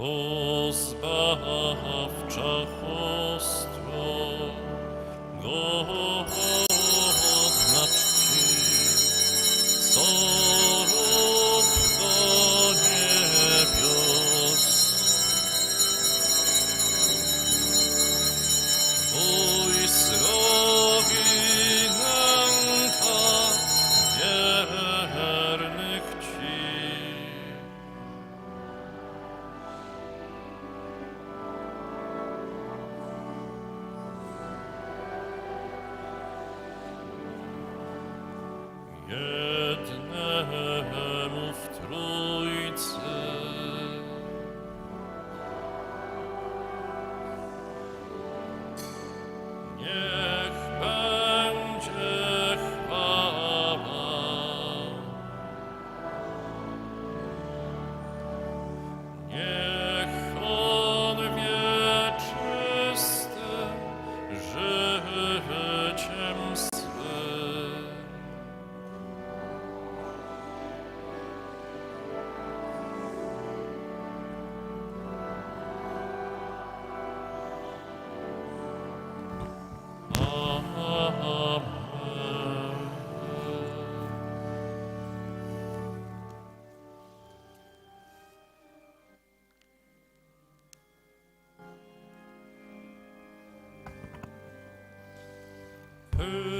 o. her.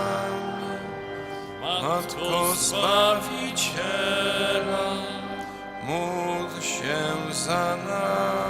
Matko Zbawiciela, módl się za nami.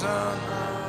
sana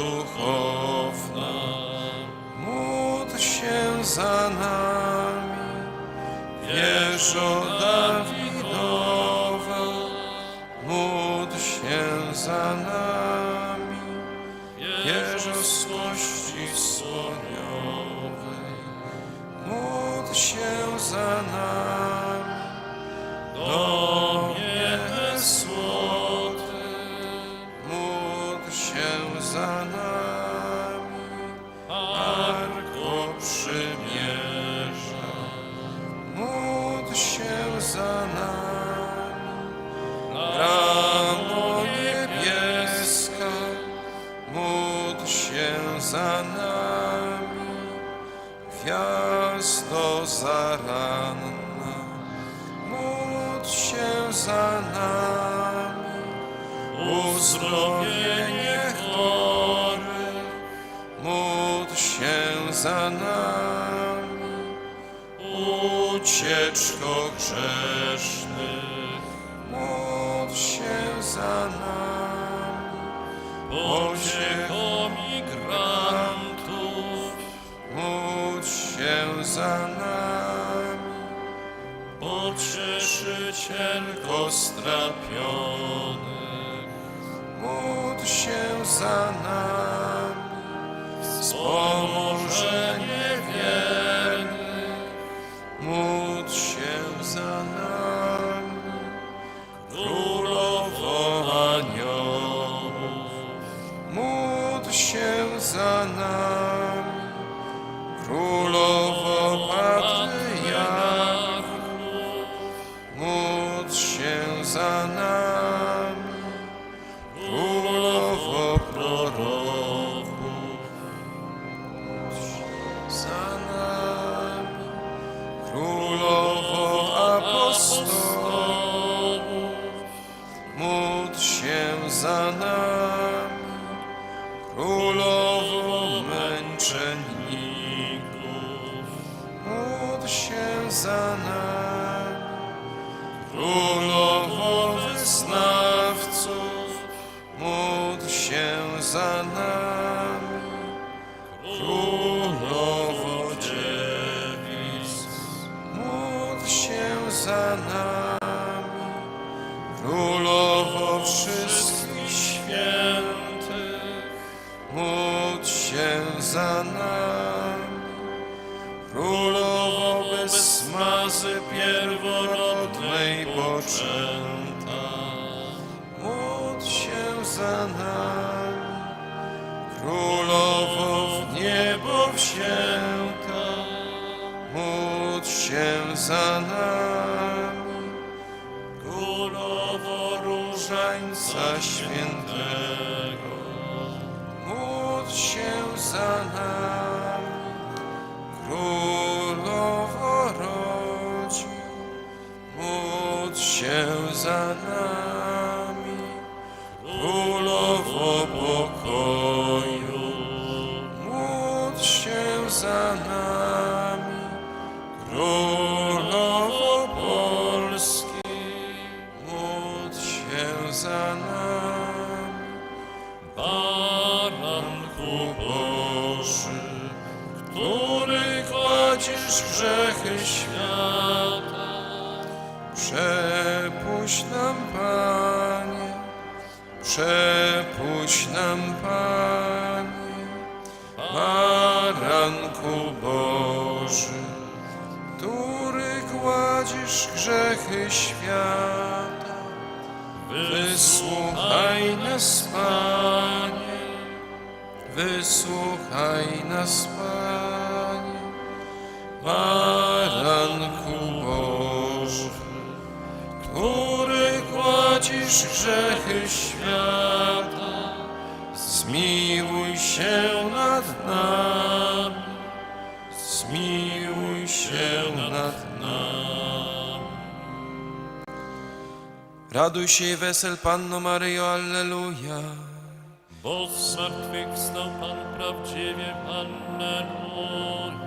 duchowna, módl się za nami, wieżo Dawidowa, módl się za nami, wieżo z kości słoniowej, módl się za nami, do często zaranna, módl się za nami. Uzdrowienie chorych, módl się za nami. Ucieczko grzesznych, módl się za nami. Pociechą duszy cienko strapionych. Módl się za nami, wspomożenie. за нас. sun. Grzechy świata. Wysłuchaj nas, Panie, wysłuchaj nas, Panie, Baranku Boży, który gładzisz grzechy świata, zmiłuj się nad nami, Raduj się i wesel Panno Maryjo, Alleluja. Bo z martwych wstał Pan prawdziwie, Alleluja.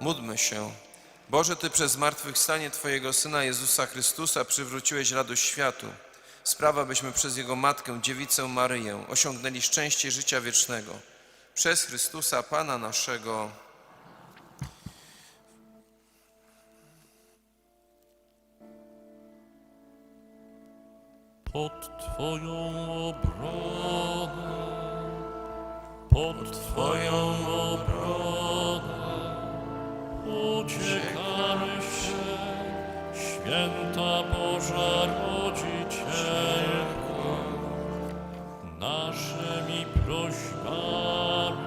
Módlmy się. Boże, Ty przez zmartwychwstanie Twojego Syna Jezusa Chrystusa przywróciłeś radość światu. Sprawa, byśmy przez Jego Matkę, Dziewicę Maryję, osiągnęli szczęście życia wiecznego. Przez Chrystusa, Pana naszego. Pod Twoją obronę, pod Twoją obronę uciekamy się, święta Boża Rodzicielko, naszymi prośbami,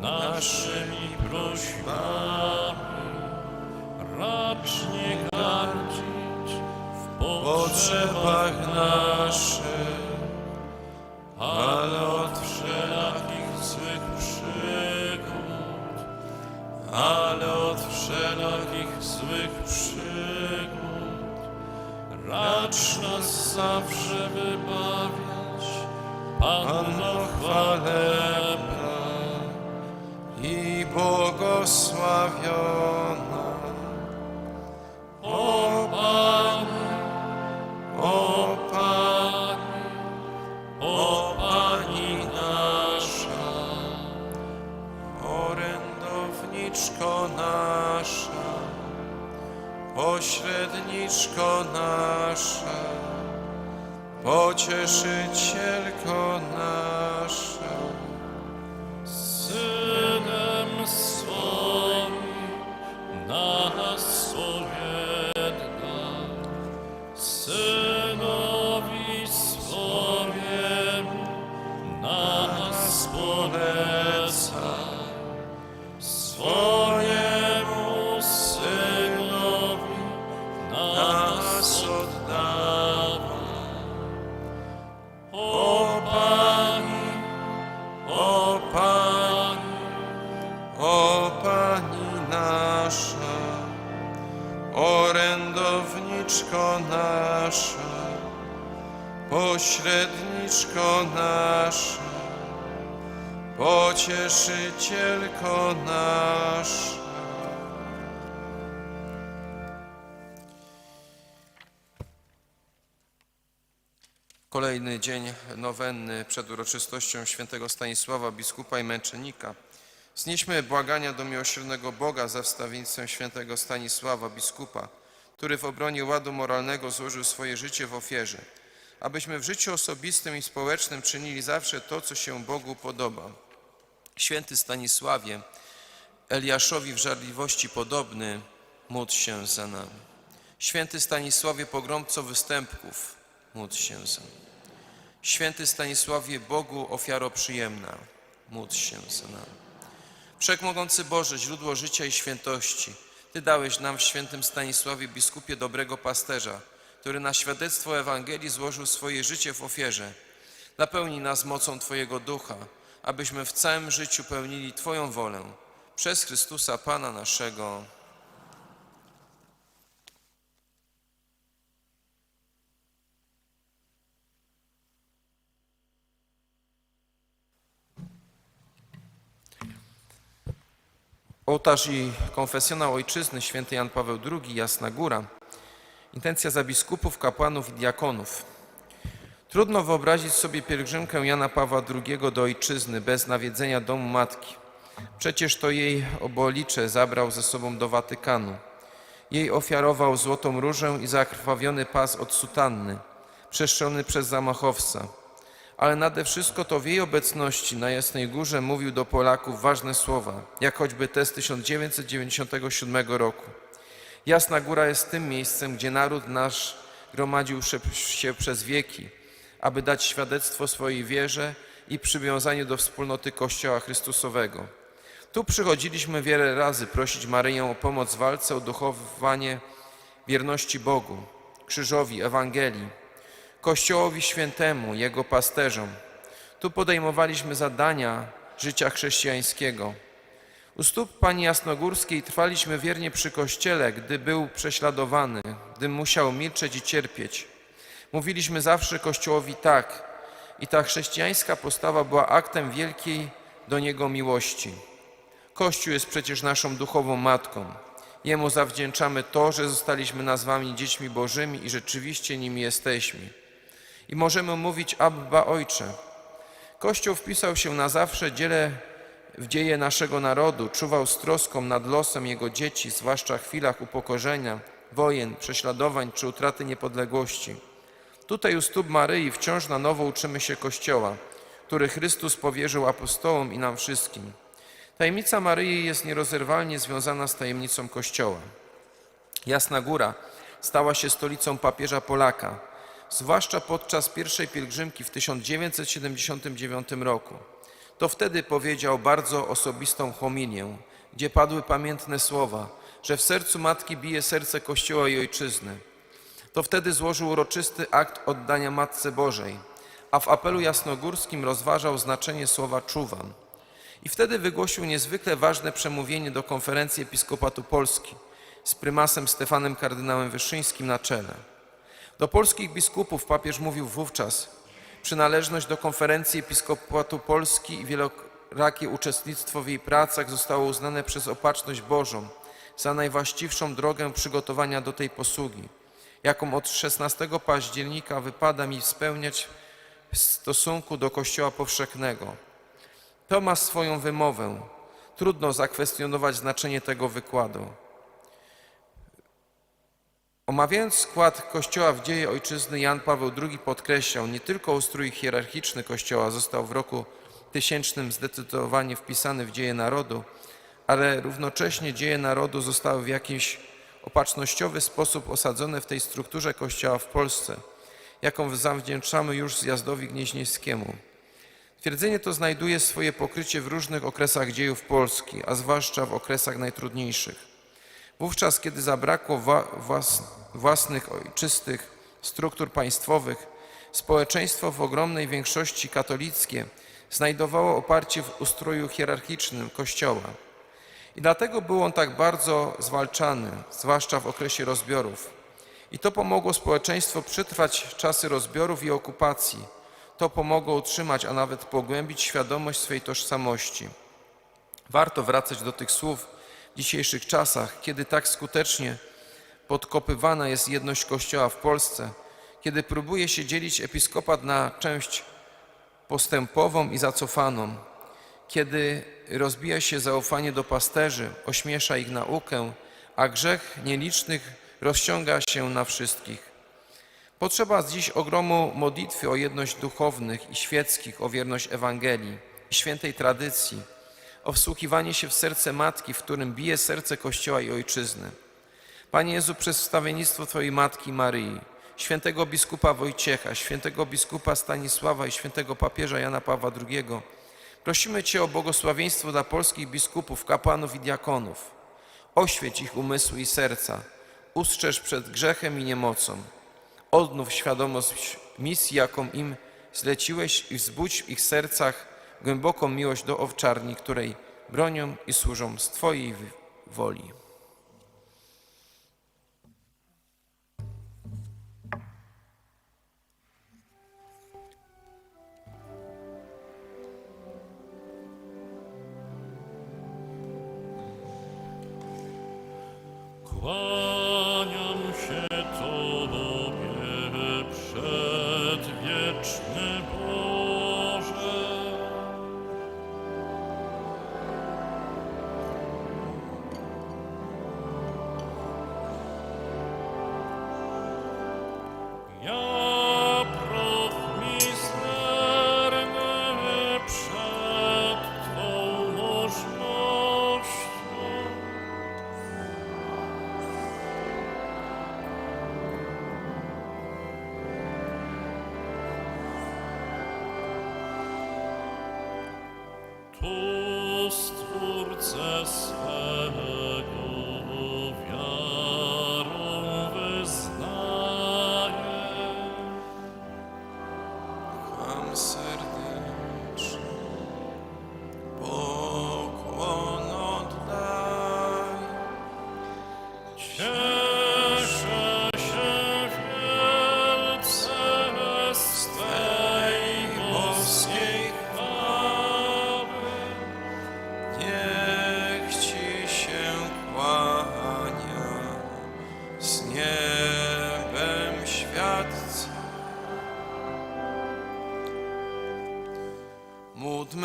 naszymi prośbami, potrzebach naszych, ale od wszelakich złych przygód, ale od wszelakich złych przygód, racz nas zawsze wybawiać, Panno chwalebna, i błogosławiona. Pośredniczko nasza, pocieszycielko nasza. Synem swoim nas jedna, Kolejny dzień nowenny przed uroczystością świętego Stanisława, biskupa i męczennika. Znieśmy błagania do miłosiernego Boga za wstawiennictwem świętego Stanisława, biskupa, który w obronie ładu moralnego złożył swoje życie w ofierze, abyśmy w życiu osobistym i społecznym czynili zawsze to, co się Bogu podoba. Święty Stanisławie, Eliaszowi w żarliwości podobny, módl się za nami. Święty Stanisławie, pogromco występków, módl się za. Święty Stanisławie, Bogu ofiaro przyjemna, módl się za nami. Wszechmogący Boże, źródło życia i świętości, Ty dałeś nam w świętym Stanisławie biskupie dobrego pasterza, który na świadectwo Ewangelii złożył swoje życie w ofierze. Napełnij nas mocą Twojego ducha, abyśmy w całym życiu pełnili Twoją wolę. Przez Chrystusa Pana naszego. Ołtarz i konfesjonał ojczyzny święty Jan Paweł II, Jasna Góra. Intencja za biskupów, kapłanów i diakonów. Trudno wyobrazić sobie pielgrzymkę Jana Pawła II do ojczyzny bez nawiedzenia domu matki. Przecież to jej obolicze zabrał ze sobą do Watykanu. Jej ofiarował złotą różę i zakrwawiony pas od sutanny, przeszczony przez zamachowca. Ale nade wszystko to w jej obecności na Jasnej Górze mówił do Polaków ważne słowa, jak choćby te z 1997 roku. Jasna Góra jest tym miejscem, gdzie naród nasz gromadził się przez wieki, aby dać świadectwo swojej wierze i przywiązaniu do wspólnoty Kościoła Chrystusowego. Tu przychodziliśmy wiele razy prosić Maryję o pomoc w walce o duchowanie wierności Bogu, krzyżowi, Ewangelii, Kościołowi Świętemu, Jego pasterzom. Tu podejmowaliśmy zadania życia chrześcijańskiego. U stóp Pani Jasnogórskiej trwaliśmy wiernie przy Kościele, gdy był prześladowany, gdy musiał milczeć i cierpieć. Mówiliśmy zawsze Kościołowi tak i ta chrześcijańska postawa była aktem wielkiej do Niego miłości. Kościół jest przecież naszą duchową matką. Jemu zawdzięczamy to, że zostaliśmy nazwani dziećmi Bożymi i rzeczywiście nimi jesteśmy. I możemy mówić Abba Ojcze. Kościół wpisał się na zawsze dziele w dzieje naszego narodu, czuwał z troską nad losem jego dzieci, zwłaszcza w chwilach upokorzenia, wojen, prześladowań czy utraty niepodległości. Tutaj u stóp Maryi wciąż na nowo uczymy się Kościoła, który Chrystus powierzył apostołom i nam wszystkim. Tajemnica Maryi jest nierozerwalnie związana z tajemnicą Kościoła. Jasna Góra stała się stolicą papieża Polaka, zwłaszcza podczas pierwszej pielgrzymki w 1979 roku. To wtedy powiedział bardzo osobistą homilię, gdzie padły pamiętne słowa, że w sercu matki bije serce Kościoła i Ojczyzny. To wtedy złożył uroczysty akt oddania Matce Bożej, a w apelu jasnogórskim rozważał znaczenie słowa czuwam. I wtedy wygłosił niezwykle ważne przemówienie do konferencji Episkopatu Polski z prymasem Stefanem kardynałem Wyszyńskim na czele. Do polskich biskupów papież mówił wówczas, przynależność do konferencji Episkopatu Polski i wielorakie uczestnictwo w jej pracach zostało uznane przez opatrzność Bożą za najwłaściwszą drogę przygotowania do tej posługi, jaką od 16 października wypada mi spełniać w stosunku do Kościoła powszechnego. To ma swoją wymowę. Trudno zakwestionować znaczenie tego wykładu. Omawiając skład Kościoła w dzieje ojczyzny, Jan Paweł II podkreślał, nie tylko ustrój hierarchiczny Kościoła został w roku tysięcznym zdecydowanie wpisany w dzieje narodu, ale równocześnie dzieje narodu zostały w jakiś opatrznościowy sposób osadzone w tej strukturze Kościoła w Polsce, jaką zawdzięczamy już zjazdowi gnieźnieńskiemu. Twierdzenie to znajduje swoje pokrycie w różnych okresach dziejów Polski, a zwłaszcza w okresach najtrudniejszych. Wówczas, kiedy zabrakło własnych, ojczystych struktur państwowych, społeczeństwo w ogromnej większości katolickie znajdowało oparcie w ustroju hierarchicznym Kościoła. I dlatego był on tak bardzo zwalczany, zwłaszcza w okresie rozbiorów. I to pomogło społeczeństwu przetrwać czasy rozbiorów i okupacji. To pomogło utrzymać, a nawet pogłębić świadomość swej tożsamości. Warto wracać do tych słów dzisiejszych czasach, kiedy tak skutecznie podkopywana jest jedność Kościoła w Polsce, kiedy próbuje się dzielić episkopat na część postępową i zacofaną, kiedy rozbija się zaufanie do pasterzy, ośmiesza ich naukę, a grzech nielicznych rozciąga się na wszystkich. Potrzeba dziś ogromu modlitwy o jedność duchownych i świeckich, o wierność Ewangelii i świętej tradycji, o wsłuchiwanie się w serce Matki, w którym bije serce Kościoła i Ojczyzny. Panie Jezu, przez wstawiennictwo Twojej Matki Maryi, świętego biskupa Wojciecha, świętego biskupa Stanisława i świętego papieża Jana Pawła II, prosimy Cię o błogosławieństwo dla polskich biskupów, kapłanów i diakonów. Oświeć ich umysły i serca, ustrzeż przed grzechem i niemocą. Odnów świadomość misji, jaką im zleciłeś i wzbudź w ich sercach głęboką miłość do owczarni, której bronią i służą z Twojej woli.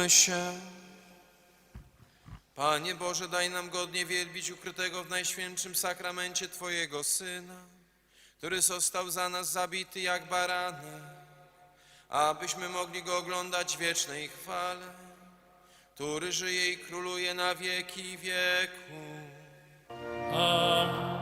Się. Panie Boże, daj nam godnie wielbić ukrytego w Najświętszym Sakramencie Twojego Syna, który został za nas zabity jak baranek, abyśmy mogli Go oglądać w wiecznej chwale, który żyje i króluje na wieki wieku. Wielbię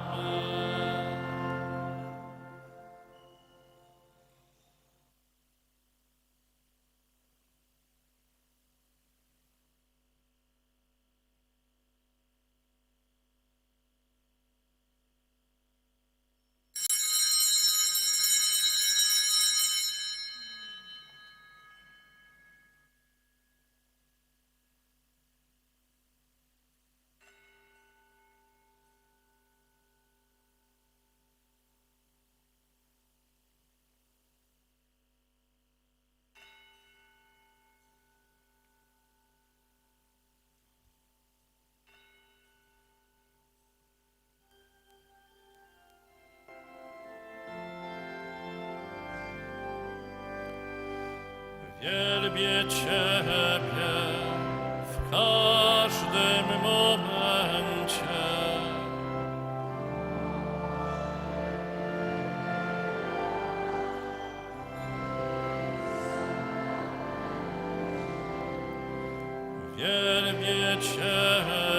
Wielbię Cię.